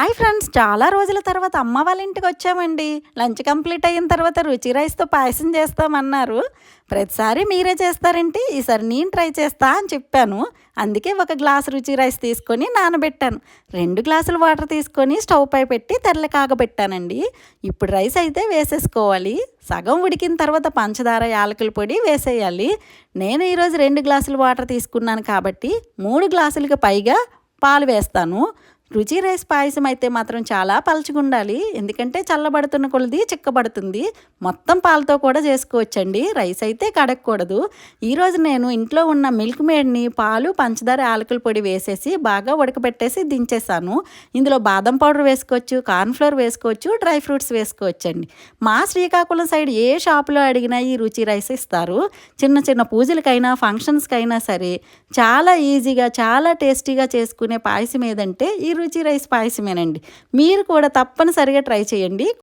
Hi friends చాలా రోజుల తర్వాత అమ్మ వాళ్ళ ఇంటికి వచ్చామండి. లంచ్ కంప్లీట్ అయిన తర్వాత రుచి రైస్తో పాయసం చేస్తామన్నారు. ప్రతిసారి మీరే చేస్తారంటే? ఈసారి నేను ట్రై చేస్తా అని చెప్పాను. అందుకే ఒక గ్లాస్ రుచి రైస్ తీసుకొని నానబెట్టాను. రెండు గ్లాసులు వాటర్ తీసుకొని స్టవ్ పై పెట్టి తెల్ల కాగబెట్టానండి. ఇప్పుడు రైస్ అయితే వేసేసుకోవాలి. సగం ఉడికిన తర్వాత పంచదార యాలకుల పొడి వేసేయాలి. నేను ఈరోజు రెండు గ్లాసులు వాటర్ తీసుకున్నాను కాబట్టి మూడు గ్లాసులకు పైగా పాలు వేస్తాను. రుచి రైస్ పాయసం అయితే మాత్రం చాలా పలుచుకుండాలి ఎందుకంటే చల్లబడుతున్న కొలది చిక్కబడుతుంది. మొత్తం పాలతో కూడా చేసుకోవచ్చండి. రైస్ అయితే కడగకూడదు ఈరోజు నేను ఇంట్లో ఉన్న మిల్క్ మేడ్ని పాలు పంచదార ఆలకల పొడి వేసేసి బాగా ఉడకబెట్టేసి దించేసాను. ఇందులో బాదం పౌడర్ వేసుకోవచ్చు కార్న్ఫ్లోర్ వేసుకోవచ్చు డ్రై ఫ్రూట్స్ వేసుకోవచ్చండి. మా శ్రీకాకుళం సైడ్ ఏ షాపులో అడిగినా ఈ రుచి రైస్ ఇస్తారు. చిన్న చిన్న పూజలకైనా ఫంక్షన్స్కైనా సరే చాలా ఈజీగా చాలా టేస్టీగా చేసుకునే పాయసం ఏదంటే ఈ రుచి రైస్ పాయసమేనండి. మీరు కూడా తప్పనిసరిగా ట్రై చేయండి.